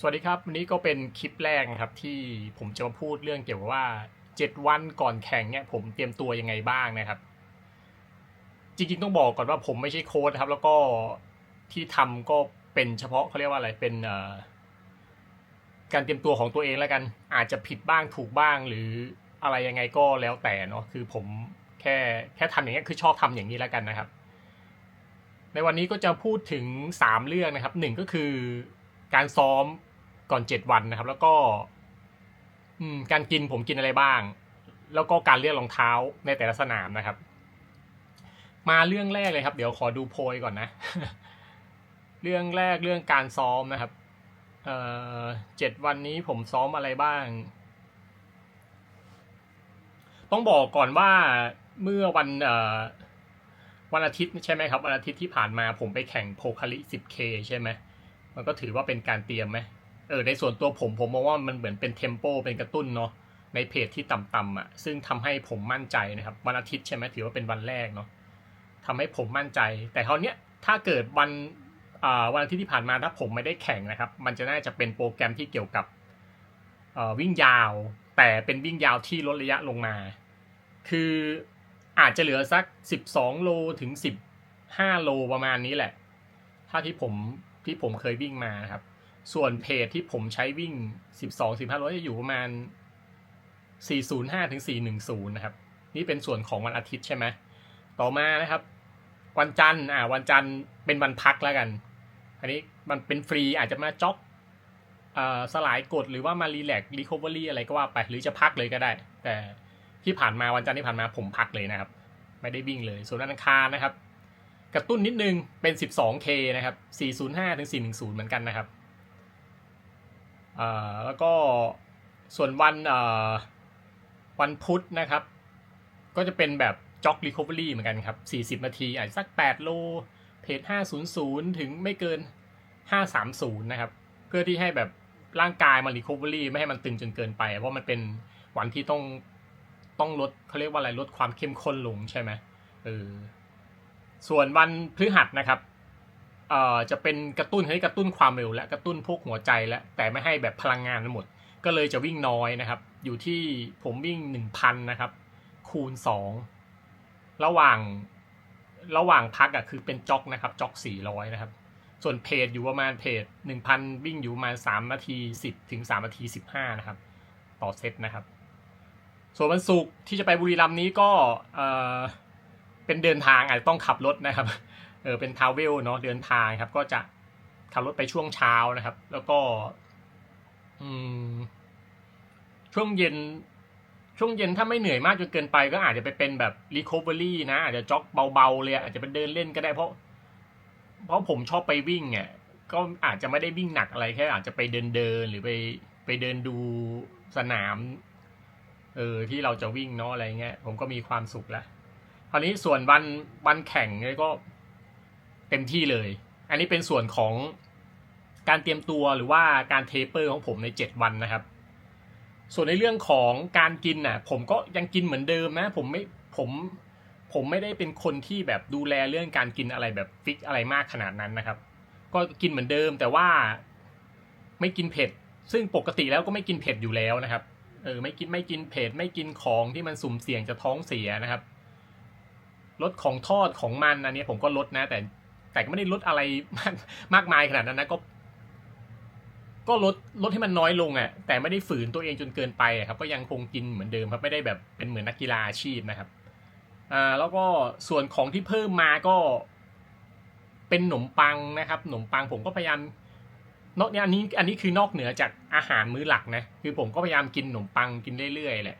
สวัสดีครับ วันนี้ก็เป็นคลิปแรกนะครับที่ผมจะมาพูดเรื่องเกี่ยวกับว่า 7 วันก่อนแข่งเนี่ยผมเตรียมตัวยังไงบ้างนะครับ จริงๆต้องบอกก่อนว่าผมไม่ใช่โค้ชครับ แล้วก็ที่ทำก็เป็นเฉพาะเขาเรียกว่าอะไรเป็นการเตรียมตัวของตัวเองแล้วกัน อาจจะผิดบ้างถูกบ้างหรืออะไรยังไงก็แล้วแต่เนาะคือผมแค่แค่ทำอย่างนี้คือชอบทำอย่างนี้แล้วกันนะครับ ในวันนี้ก็จะพูดถึง 3 เรื่องนะครับหนึ่งก็คือการซ้อม ก่อน7วันนะครับ แล้วก็อืมการกินผมกินอะไรบ้าง แล้วก็การเลือกรองเท้าในแต่ละสนามนะครับ มาเรื่องแรกเลยครับ เดี๋ยวขอดูโพยก่อนนะ เรื่องแรกเรื่องการซ้อมนะครับเอ่อเจ็ดวันนี้ผมซ้อมอะไรบ้าง ต้องบอกก่อนว่าเมื่อวันเอ่อวันอาทิตย์ใช่ไหมครับ วันอาทิตย์ที่ผ่านมาผมไปแข่งโพคาริ 10K ใช่ไหมมันก็ถือว่าเป็นการเตรียมไหม เออในส่วนตัวผมผมมองว่ามันเหมือนเป็นเทมโปเป็นกระตุ้นเนาะในเพจที่ต่ำๆอะ ซึ่งทำให้ผมมั่นใจนะครับ วันอาทิตย์ใช่ไหมถือว่าเป็นวันแรกเนาะทำให้ผมมั่นใจ แต่คราวเนี้ยถ้าเกิดวันอ่าวันอาทิตย์ที่ผ่านมาถ้าผมไม่ได้แข่งนะครับ มันจะน่าจะเป็นโปรแกรมที่เกี่ยวกับวิ่งยาว แต่เป็นวิ่งยาวที่ลดระยะลงมา คืออาจจะเหลือสัก 12 โลถึง 15 โลประมาณนี้แหละ ถ้าที่ผมที่ผมเคยวิ่งมาครับ ส่วนเพจที่ผมใช้วิ่ง 12 15โลจะอยู่ประมาณ 405ถึง410 นะครับ นี่เป็นส่วนของวันอาทิตย์ใช่ไหม ต่อมานะครับ วันจันทร์อ่าวันจันทร์เป็นวันพักแล้วกัน อันนี้มันเป็นฟรีอาจจะมาจ็อกสลายกฎหรือว่ามารีแลกซ์รีคอเวอรี่อะไรก็ว่าไปหรือจะพักเลยก็ได้ แต่ที่ผ่านมาวันจันทร์ที่ผ่านมาผมพักเลยนะครับ ไม่ได้วิ่งเลย ส่วนวันอังคารนะครับ กระตุ้นนิดนึงเป็น 12K นะครับ 405ถึง410 เหมือนกันนะครับ อ่อแล้วก็ส่วนวันอ่อวันพุธนะครับ ก็จะเป็นแบบจ็อกรีคอเวอรี่เหมือนกันครับ 40 นาทีอาจจะสัก 8 โล เพจ 500 ถึงไม่เกิน 530 นะครับ เพื่อที่ให้แบบร่างกายมันรีคอเวอรี่ไม่ให้มันตึงจนเกินไป เพราะมันเป็นวันที่ต้องต้องลดเขาเรียกว่าอะไรลดความเข้มข้นลงใช่ไหมเออส่วนวันพฤหัสนะครับ เอ่อจะเป็นกระตุ้นให้กระตุ้นความเร็วและกระตุ้นพวกหัวใจและแต่ไม่ให้แบบพลังงานทั้งหมด ก็เลยจะวิ่งน้อยนะครับ อยู่ที่ผมวิ่งหนึ่งพันนะครับ คูณสองระหว่างระหว่างพักอะคือเป็นจ็อกนะครับจ็อกสี่ร้อยนะครับ ส่วนเพจอยู่ประมาณเพจหนึ่งพันวิ่งอยู่ประมาณสามนาทีสิบถึงสามนาทีสิบห้านะครับ ต่อเซตนะครับ ส่วนวันศุกร์ที่จะไปบุรีรัมย์นี้ก็เออเป็นเดินทางอาจจะต้องขับรถนะครับ เออเป็นทาวเวลเนาะเดินทางครับ ก็จะขับรถไปช่วงเช้านะครับ แล้วก็ อืม ช่วงเย็น ช่วงเย็นถ้าไม่เหนื่อยมากจนเกินไป ก็อาจจะไปเป็นแบบ recovery นะอาจจะจ็อกเบาๆเลยอาจจะไปเดินเล่นก็ได้เพราะ เพราะผมชอบไปวิ่งอะก็อาจจะไม่ได้วิ่งหนักอะไรแค่ อาจจะไปเดินเดินหรือไปไปเดินดูสนาม เออที่เราจะวิ่งเนาะอะไรเงี้ยผมก็มีความสุขแล้วคราวนี้ส่วนวันวันแข่งเนี่ยก็ เต็มที่เลย อันนี้เป็นส่วนของการเตรียมตัวหรือว่าการเทเปอร์ของผมในเจ็ดวันนะครับ ส่วนในเรื่องของการกินน่ะ ผมก็ยังกินเหมือนเดิมนะ ผมไม่ผมผมไม่ได้เป็นคนที่แบบดูแลเรื่องการกินอะไรแบบฟิกอะไรมากขนาดนั้นนะครับ ก็กินเหมือนเดิมแต่ว่าไม่กินเผ็ด ซึ่งปกติแล้วก็ไม่กินเผ็ดอยู่แล้วนะครับ เออไม่กินไม่กินเผ็ด ไม่กินของที่มันสุ่มเสี่ยงจะท้องเสียนะครับลดของทอดของมันอันนี้ผมก็ลดนะ แต่ แต่ก็ไม่ได้ลดอะไรมากมากมายขนาดนั้นนะก็ ก็ลดลดให้มันน้อยลงอะ่ะ แต่ไม่ได้ฝืนตัวเองจนเกินไปครับ ก็ยังคงกินเหมือนเดิมครับไม่ได้แบบเป็นเหมือนนักกีฬาอาชีพนะครับอ่าแล้วก็ส่วนของที่เพิ่มมาก็เป็นขนมปังนะครับขนมปังผมก็พยายามนอกเนี่ยอันนี้อันนี้คือนอกเหนือจากอาหารมื้อหลักนะคือผมก็พยายามกินขนมปังกินเรื่อยๆแหละ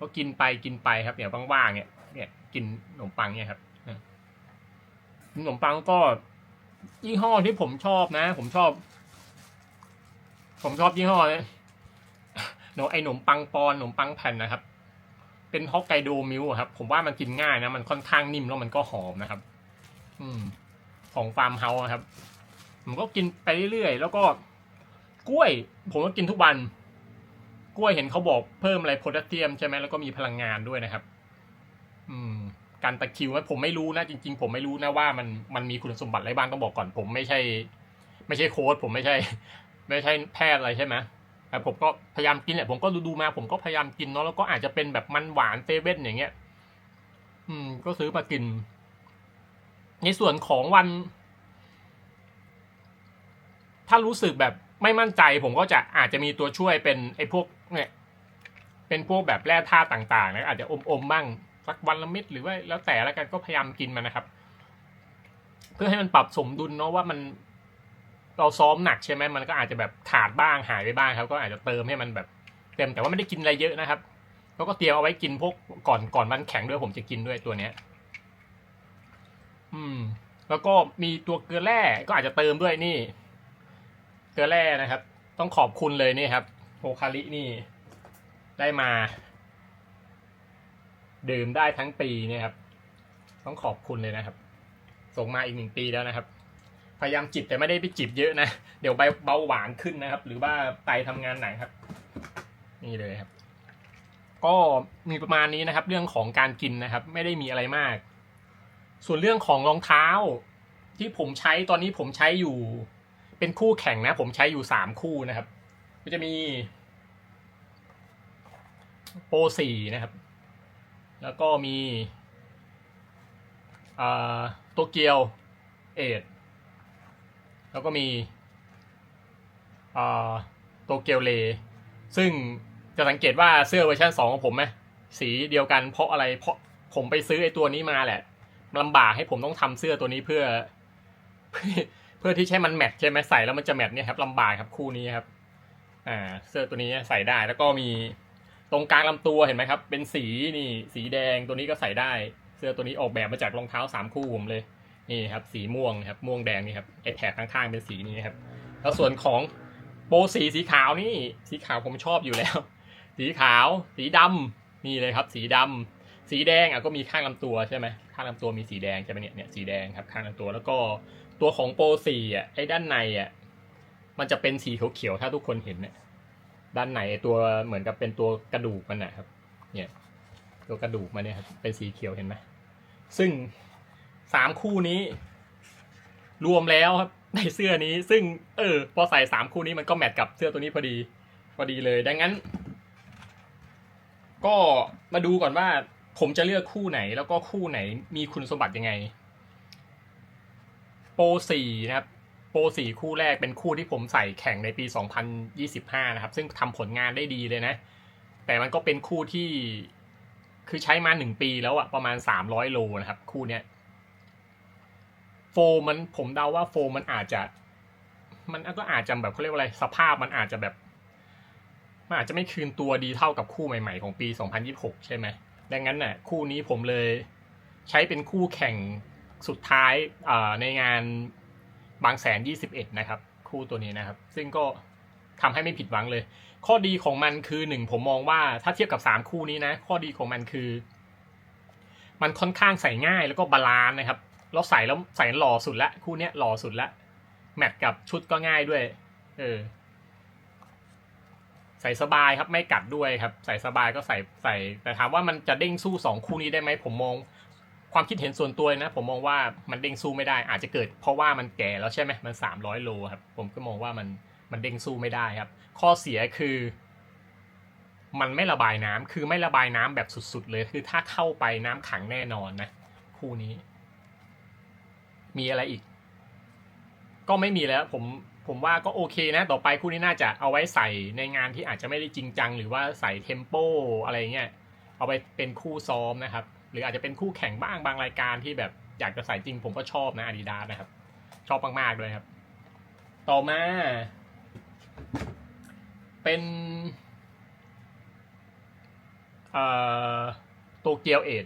ก็กินไปกินไปครับเนี่ยว่างๆเนี่ยเนี่ยกินขนมปังเนี่ยครับ ขนมปังก็ยี่ห้อที่ผมชอบนะ ผมชอบ ผมชอบยี่ห้อนี้หนไอขนมปังปอนขนมปังแผ่นนะครับ เป็นฮอกไกโดมิลครับ ผมว่ามันกินง่ายนะ มันค่อนข้างนิ่มแล้วมันก็หอมนะครับ อืม ของฟาร์มเฮาส์ครับ ผมก็กินไปเรื่อยๆแล้วก็กล้วย ผมก็กินทุกวัน กล้วยเห็นเขาบอกเพิ่มอะไรโพแทสเซียมใช่ไหมแล้วก็มีพลังงานด้วยนะครับ การตะคิวไหมผมไม่รู้นะจริง ๆ ผมไม่รู้นะว่ามันมันมีคุณสมบัติอะไรบ้างต้องบอกก่อนผมไม่ใช่ ไม่ใช่โค้ดผมไม่ใช่ ไม่ใช่แพทย์อะไรใช่ไหมแต่ผมก็พยายามกินแหละผมก็ดูดูมา ผมก็พยายามกินเนาะแล้วก็อาจจะเป็นแบบมันหวานเซเว่นอย่างเงี้ย อืม ก็ซื้อมากิน ในส่วนของวัน ถ้ารู้สึกแบบไม่มั่นใจ ผมก็จะอาจจะมีตัวช่วยเป็นไอ้พวก เนี่ย เป็นพวกแบบแร่ธาตุต่างๆนะอาจจะอมๆบ้าง สักวันละเม็ดหรือว่าแล้วแต่แล้วกันก็พยายามกินมันนะครับ เพื่อให้มันปรับสมดุลเนาะว่ามัน เราซ้อมหนักใช่ไหมมันก็อาจจะแบบขาดบ้างหายไปบ้างครับ ก็อาจจะเติมให้มันแบบเต็มแต่ว่าไม่ได้กินอะไรเยอะนะครับแล้วก็เตรียมเอาไว้กินพวกก่อนก่อนวันแข่งด้วยผมจะกินด้วยตัวเนี้ย อืม แล้วก็มีตัวเกลือแร่ก็อาจจะเติมด้วยนี่ เกลือแร่นะครับ ต้องขอบคุณเลยนี่ครับโฮคารินี่ ได้มา ดื่มได้ทั้งปีเนี่ยครับ ต้องขอบคุณเลยนะครับ ส่งมาอีกหนึ่งปีแล้วนะครับ พยายามจิบแต่ไม่ได้ไปจิบเยอะนะ เดี๋ยวใบเบาหวานขึ้นนะครับ หรือว่าไตทำงานหนักครับ นี่เลยครับ ก็มีประมาณนี้นะครับ เรื่องของการกินนะครับ ไม่ได้มีอะไรมาก ส่วนเรื่องของรองเท้า ที่ผมใช้ตอนนี้ผมใช้อยู่ เป็นคู่แข่งนะ ผมใช้อยู่สามคู่นะครับ ก็จะมีโปรสี่นะครับ แล้วก็มีโตเกียวเอทแล้วก็มีโตเกียวเล ซึ่งจะสังเกตว่าเสื้อเวอร์ชันสองของผมไหมสีเดียวกันเพราะอะไรเพราะผมไปซื้อไอ้ตัวนี้มาแหละลำบากให้ผมต้องทำเสื้อตัวนี้เพื่อเพื่อ เพื่อที่ใช้มันแมทใช่ไหมใส่แล้วมันจะแมทเนี่ยครับลำบากครับคู่นี้ครับ อ่า เสื้อตัวนี้ใส่ได้แล้วก็มี ตรงกลางลำตัวเห็นไหมครับ เป็นสีนี่สีแดงตัวนี้ก็ใส่ได้ เสื้อตัวนี้ออกแบบมาจากรองเท้าสามคู่ผมเลยนี่ครับ สีม่วงครับม่วงแดงนี่ครับไอแถบข้างๆเป็นสีนี้ครับแล้วส่วนของโปสีสีขาวนี่สีขาวผมชอบอยู่แล้ว สีขาว สีดำนี่เลยครับ สีดำสีแดงอะก็มีข้างลำตัวใช่ไหมข้างลำตัวมีสีแดงใช่ไหมเนี่ยเนี่ยสีแดงครับข้างลำตัวแล้วก็ตัวของโปรสีอะไอ้ด้านในอะมันจะเป็นสีเขียวๆถ้าทุกคนเห็นเนี่ย ด้านในตัวเหมือนกับเป็นตัวกระดูกมันนะครับ เนี่ย ตัวกระดูกมันเนี่ยครับเป็นสีเขียวเห็นไหมซึ่งสามคู่นี้ รวมแล้วครับในเสื้อนี้ ซึ่ง เออ พอใส่สามคู่นี้มันก็แมทกับเสื้อตัวนี้พอดี พอดีเลย ดังนั้น ก็มาดูก่อนว่า ผมจะเลือกคู่ไหน แล้วก็คู่ไหนมีคุณสมบัติยังไง โปรสี่นะครับ โปรสี่คู่แรกเป็นคู่ที่ผมใส่แข่งในปี 2025 นะครับ ซึ่งทำผลงานได้ดีเลยนะ แต่มันก็เป็นคู่ที่คือใช้มาหนึ่งปีแล้วอะประมาณ 300 โลนะครับ คู่เนี้ยโฟมันผมเดาว่าโฟมันอาจจะ มันก็อาจจะแบบเขาเรียกว่าอะไรสภาพมันอาจจะแบบมันอาจจะไม่คืนตัวดีเท่ากับคู่ใหม่ ๆ ของปี 2026 ใช่ไหมดังนั้นน่ะคู่นี้ผมเลยใช้เป็นคู่แข่งสุดท้ายในงาน บางแสนยี่สิบเอ็ดนะครับ คู่ตัวนี้นะครับ ซึ่งก็ทำให้ไม่ผิดหวังเลย ข้อดีของมันคือหนึ่งผมมองว่าถ้าเทียบกับสามคู่นี้นะ ข้อดีของมันคือ มันค่อนข้างใส่ง่ายแล้วก็บาลานนะครับแล้วใส่แล้วใส่หล่อสุดละคู่เนี้ยหล่อสุดละแมทกับชุดก็ง่ายด้วย เออ ใส่สบายครับไม่กัดด้วยครับ ใส่สบายก็ใส่ใส่ แต่ถามว่ามันจะเด้งสู้สองคู่นี้ได้ไหมผมมอง ความคิดเห็นส่วนตัวนะ ผมมองว่ามันเด้งสู้ไม่ได้ อาจจะเกิดเพราะว่ามันแก่แล้วใช่ไหมมันสามร้อยโลครับ ผมก็มองว่ามันมันเด้งสู้ไม่ได้ครับ ข้อเสียคือ มันไม่ระบายน้ำคือไม่ระบายน้ำแบบสุด ๆ เลย คือถ้าเข้าไปน้ำขังแน่นอนนะ คู่นี้ มีอะไรอีก ก็ไม่มีแล้ว ผมผมว่าก็โอเคนะ ต่อไปคู่นี้น่าจะเอาไว้ใส่ในงานที่อาจจะไม่ได้จริงจัง หรือว่าใส่เทมโปอะไรเงี้ยเอาไปเป็นคู่ซ้อมนะครับ หรืออาจจะเป็นคู่แข่งบ้างบางรายการที่แบบอยากจะใส่จริงผมก็ชอบนะอาดิดานะครับ ชอบมากๆด้วยครับ ต่อมา เป็นโตเกียวเอท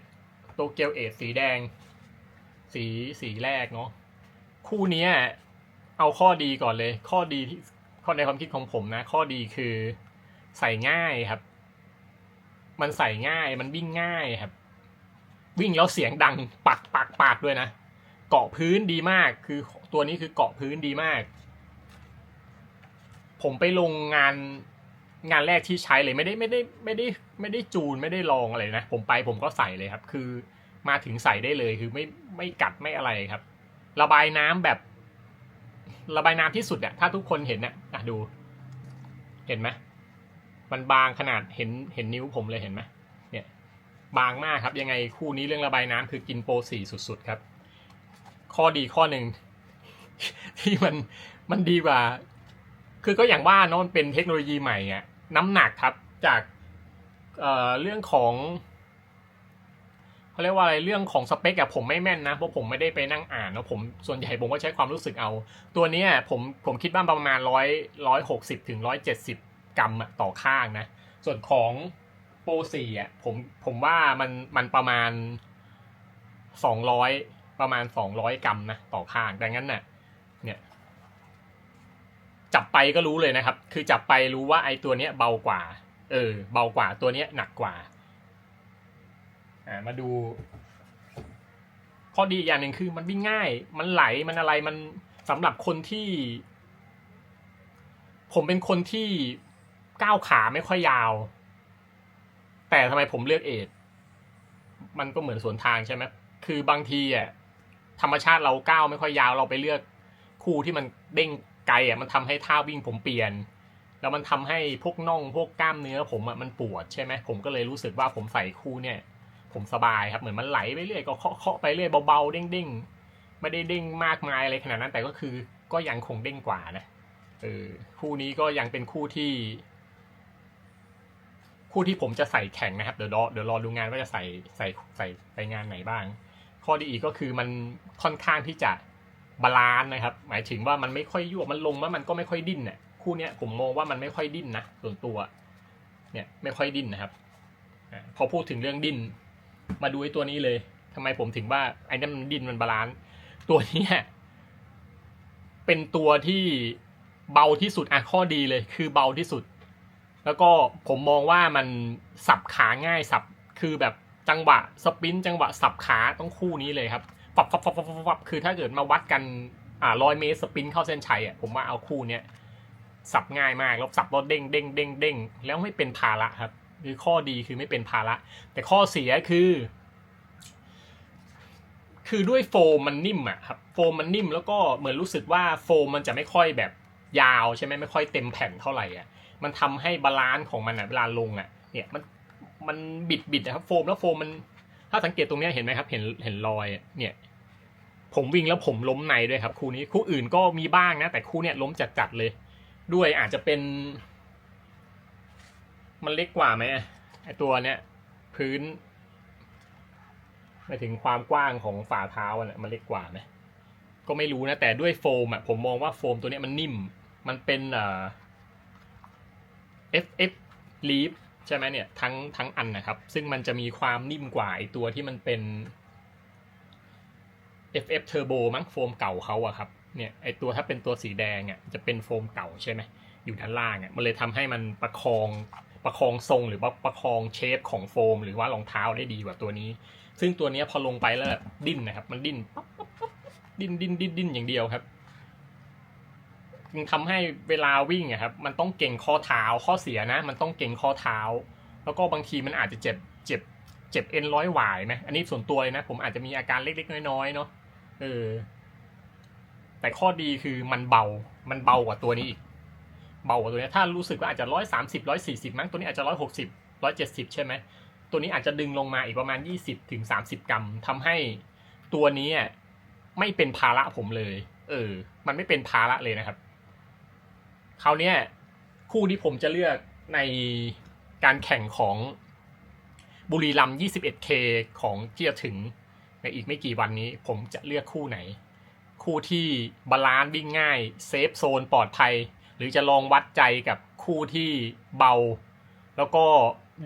โตเกียวเอทสีแดง สีสีแรกเนาะคู่นี้เอาข้อดีก่อนเลย ข้อดีที่ข้อในความคิดของผมนะ ข้อดีคือใส่ง่ายครับ มันใส่ง่ายมันวิ่งง่ายครับ วิ่งแล้วเสียงดังปักปักปักด้วยนะ เกาะพื้นดีมากคือตัวนี้คือเกาะพื้นดีมาก ผมไปลงงานงานแรกที่ใช้เลยไม่ได้ไม่ได้ไม่ได้ไม่ได้จูนไม่ได้ลองอะไรนะ ผมไปผมก็ใส่เลยครับ คือมาถึงใส่ได้เลยคือไม่ไม่กัดไม่อะไรครับ ระบายน้ำแบบ ระบายน้ำที่สุดอะถ้าทุกคนเห็นอะอะดู เห็นไหมมันบางขนาดเห็นเห็นนิ้วผมเลยเห็นไหม บางมากครับ ยังไงคู่นี้เรื่องระบายน้ำคือกินโปรสี่สุดๆครับ ข้อดีข้อหนึ่งที่มันมันดีกว่า คือก็อย่างว่าเนอะมันเป็นเทคโนโลยีใหม่อะน้ำหนักครับจากเอ่อเรื่องของเขาเรียกว่าอะไรเรื่องของสเปคอะผมไม่แม่นนะเพราะผมไม่ได้ไปนั่งอ่านนะผมส่วนใหญ่ผมก็ใช้ความรู้สึกเอา ตัวนี้ผมผมคิดว่าประมาณร้อยร้อยหกสิบถึงร้อยเจ็ดสิบกรัมต่อข้างนะ ส่วนของ โปรสี่ะผมผมว่ามันมันประมาณสองร้อยประมาณสองร้อยกรัมนะต่อข้างดังนั้นน่ะเนี่ยจับไปก็รู้เลยนะครับ คือจับไปรู้ว่าไอ้ตัวเนี้ยเบากว่า เออ เบากว่าตัวเนี้ยหนักกว่าอ่ามาดู ข้อดีอีกอย่างหนึ่งคือมันวิ่งง่าย มันไหลมันอะไรมันสำหรับคนที่ ผมเป็นคนที่ก้าวขาไม่ค่อยยาว แต่ทำไมผมเลือกเอทมันก็เหมือนสวนทางใช่ไหมคือบางทีอะธรรมชาติเราก้าวไม่ค่อยยาวเราไปเลือกคู่ที่มันเด้งไกลอะมันทำให้ท่าวิ่งผมเปลี่ยน แล้วมันทำให้พวกน่องพวกกล้ามเนื้อผมอะมันปวดใช่ไหมผมก็เลยรู้สึกว่าผมใส่คู่เนี่ย ผมสบายครับเหมือนมันไหลไปเรื่อยก็เคาะเคาะไปเรื่อยเบาๆเด้งๆไม่ได้เด้งมากมายอะไรขนาดนั้นแต่ก็คือก็ยังคงเด้งกว่านะเออคู่นี้ก็ยังเป็นคู่ที่ คู่ที่ผมจะใส่แข่งนะครับ เดี๋ยวรอเดี๋ยวรอดูงานว่าจะใส่ใส่ใส่ไปงานไหนบ้าง ข้อดีอีกก็คือมันค่อนข้างที่จะบาลานซ์นะครับ หมายถึงว่ามันไม่ค่อยยั่วมันลงแล้วมันก็ไม่ค่อยดิ้นเนี่ยคู่เนี้ยผมมองว่ามันไม่ค่อยดิ้นนะส่วนตัว เนี่ยไม่ค่อยดิ้นนะครับพอพูดถึงเรื่องดิ้นมาดูไอ้ตัวนี้เลยทำไมผมถึงว่าไอ้นั่นมันดิ้นมันบาลานซ์ตัวนี้เป็นตัวที่เบาที่สุดอะข้อดีเลย คือเบาที่สุด แล้วก็ผมมองว่ามันสับขาง่ายสับคือแบบจังหวะสปินจังหวะสับขาต้องคู่นี้เลยครับฟับฟับฟับฟับฟับฟับคือถ้าเกิดมาวัดกันอ่าร้อยเมตรสปินเข้าเส้นชัยอะผมว่าเอาคู่เนี้ยสับง่ายมากแล้วสับรถเด้งเด้งเด้งเด้งแล้วไม่เป็นภาระครับ คือข้อดีคือไม่เป็นภาระ แต่ข้อเสียคือ คือด้วยโฟมมันนิ่มอะครับโฟมมันนิ่มแล้วก็เหมือนรู้สึกว่าโฟมมันจะไม่ค่อยแบบยาวใช่ไหมไม่ค่อยเต็มแผ่นเท่าไหร่อะ มันทำให้บาลานซ์ของมันอะเวลาลงอะ เนี่ยมันมันบิดบิดนะครับ โฟมแล้วโฟมมัน ถ้าสังเกตตรงเนี้ยเห็นไหมครับ เห็นเห็นรอยเนี่ย ผมวิ่งแล้วผมล้มในด้วยครับ คู่นี้คู่อื่นก็มีบ้างนะ แต่คู่เนี้ยล้มจัดจัดๆเลย ด้วยอาจจะเป็น มันเล็กกว่าไหมไอตัวเนี้ยพื้นไปถึงความกว้างของฝ่าเท้าอะมันเล็กกว่าไหมก็ไม่รู้นะแต่ด้วยโฟมอะผมมองว่าโฟมตัวเนี้ยมันนิ่ม มันเป็นอ่า อ FF Leaf ใช่ไหมเนี่ยทั้งทั้งอันนะครับ ซึ่งมันจะมีความนิ่มกว่าไอตัวที่มันเป็น FF Turbo มั้งโฟมเก่าเขาอะครับเนี่ยไอตัวถ้าเป็นตัวสีแดงอะจะเป็นโฟมเก่าใช่ไหมอยู่ด้านล่างอะมันเลยทำให้มันประคองประคองทรงหรือว่าประคองเชฟของโฟม หรือว่ารองเท้าได้ดีกว่าตัวนี้ ซึ่งตัวนี้พอลงไปแล้วดิ้นนะครับ มันดิ้นดิ้นดิ้นดิ้นดิ้นอย่างเดียวครับ ทำให้เวลาวิ่งอะครับมันต้องเก่งข้อเท้าข้อเสียนะ มันต้องเก่งข้อเท้า แล้วก็บางทีมันอาจจะเจ็บเจ็บเจ็บเอ็นร้อยหวายไหมอันนี้ส่วนตัวเลยนะ ผมอาจจะมีอาการเล็กๆ น้อยๆเนาะเออแต่ข้อดีคือมันเบา มันเบากว่าตัวนี้อีก เบากว่าตัวนี้ ถ้ารู้สึกว่าอาจจะร้อยสามสิบร้อยสี่สิบมั้ง ตัวนี้อาจจะร้อยหกสิบร้อยเจ็ดสิบใช่ไหม ตัวนี้อาจจะดึงลงมาอีกประมาณยี่สิบถึงสามสิบกรัมทำให้ตัวนี้อะไม่เป็นภาระผมเลย เออ มันไม่เป็นภาระเลยนะครับ คราวเนี้ยคู่ที่ผมจะเลือกในการแข่งของบุรีรัมย์ 21K ของที่จะถึงในอีกไม่กี่วันนี้ ผมจะเลือกคู่ไหน คู่ที่บาลานซ์วิ่งง่ายเซฟโซนปลอดภัย หรือจะลองวัดใจกับคู่ที่เบา แล้วก็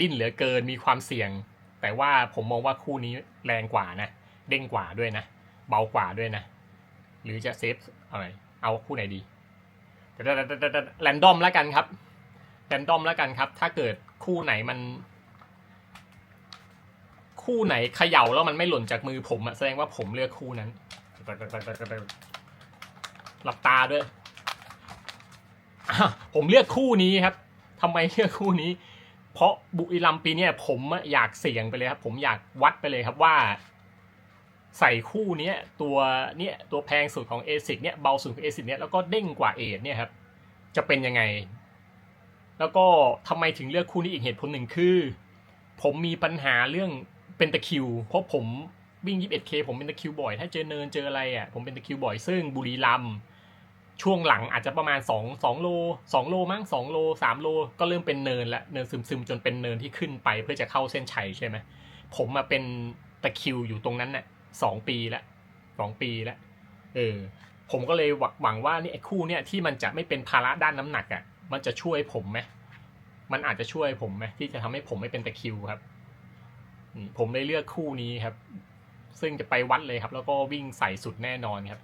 ดิ้นเหลือเกินมีความเสี่ยง แต่ว่าผมมองว่าคู่นี้แรงกว่านะ เด้งกว่าด้วยนะ เบากว่าด้วยนะ หรือจะเซฟอะไร เอาคู่ไหนดี แรนดอมแล้วกันครับแรนดอมแล้วกันครับ ถ้าเกิดคู่ไหนมัน คู่ไหนเขย่าแล้วมันไม่หล่นจากมือผมอะแสดงว่าผมเลือกคู่นั้นหลับตาด้วยผมเลือกคู่นี้ครับทำไมเลือกคู่นี้ เพราะบุรีรัมปีเนี้ยผมอยากเสี่ยงไปเลยครับ ผมอยากวัดไปเลยครับว่า ใส่คู่เนี้ยตัวเนี้ยตัวแพงสุดของ ASIC เนี่ยเบาสุดของ ASIC เนี่ยแล้วก็เด้งกว่าเอทเนี่ยครับจะเป็นยังไง แล้วก็ทำไมถึงเลือกคู่นี้อีกเหตุผลหนึ่งคือ ผมมีปัญหาเรื่องเป็นตะคิว เพราะผมวิ่ง 21K ผมเป็นตะคิวบ่อย ถ้าเจอเนินเจออะไรอะผมเป็นตะคิวบ่อยซึ่งบุรีรัมช่วงหลังอาจจะประมาณ 2 2 โล 2 โลมั้ง2 โล 3 โล ก็เริ่มเป็นเนินละเนินซึมๆ จนเป็นเนินที่ขึ้นไปเพื่อจะเข้าเส้นชัยใช่ไหมผมมาเป็นตะคิวอยู่ตรงนั้นน่ะ สองปีและสองปีและเออผมก็เลยหวังว่านี่ไอ้คู่เนี่ยที่มันจะไม่เป็นภาระด้านน้ำหนักอะมันจะช่วยผมไหมมันอาจจะช่วยผมไหมที่จะทำให้ผมไม่เป็นตะคิวครับผมเลยเลือกคู่นี้ครับ ซึ่งจะไปวัดเลยครับ แล้วก็วิ่งใส่สุดแน่นอนครับ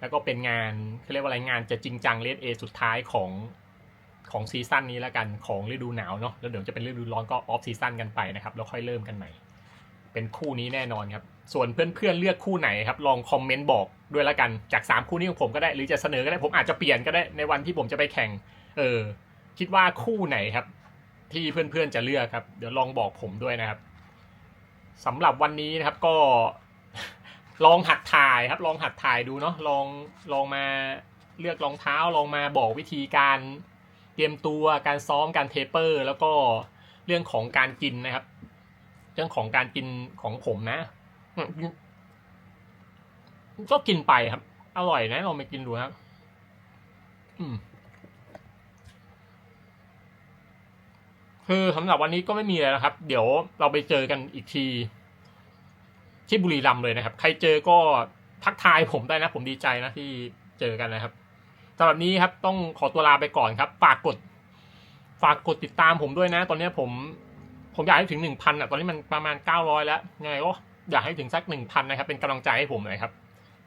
แล้วก็เป็นงานเขาเรียกว่าอะไรงานจะจริงจังเลดเอสุดท้ายของของซีซั่นนี้แล้วกันของฤดูหนาวเนาะแล้วเดี๋ยวจะเป็นฤดูร้อนก็ออฟซีซั่นกันไปนะครับ แล้วค่อยเริ่มกันใหม่ เป็นคู่นี้แน่นอนครับ ส่วนเพื่อนๆเลือกคู่ไหนครับ ลองคอมเมนต์บอกด้วยละกันจาก 3 คู่นี้ของผมก็ได้ หรือจะเสนอก็ได้ผมอาจจะเปลี่ยนก็ได้ในวันที่ผมจะไปแข่ง เออ คิดว่าคู่ไหนครับ ที่เพื่อนๆจะเลือกครับ เดี๋ยวลองบอกผมด้วยนะครับสำหรับวันนี้นะครับก็ลองหัดถ่ายครับ ลองหัดถ่ายดูเนาะลองลองมาเลือกรองเท้าลองมาบอกวิธีการเตรียมตัวการซ้อมการเทปเปอร์ แล้วก็เรื่องของการกินนะครับ เรื่องของการกินของผมนะ ก็กินไปครับ อร่อยนะลองไปกินดูครับ อืมคือสำหรับวันนี้ก็ไม่มีอะไรนะครับ เดี๋ยวเราไปเจอกันอีกที ที่บุรีรัมย์เลยนะครับ ใครเจอก็ทักทายผมได้นะ ผมดีใจนะที่เจอกันนะครับสำหรับนี้ครับต้องขอตัวลาไปก่อนครับ ฝากกด ฝากกดติดตามผมด้วยนะ ตอนนี้ผม ผมอยากให้ถึงหนึ่งพันอะ ตอนนี้มันประมาณเก้าร้อยแล้วยังไงก็ อยากให้ถึงสักหนึ่งพันนะครับ เป็นกำลังใจให้ผมหน่อยครับ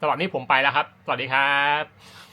สำหรับนี้ผมไปแล้วครับ สวัสดีครับ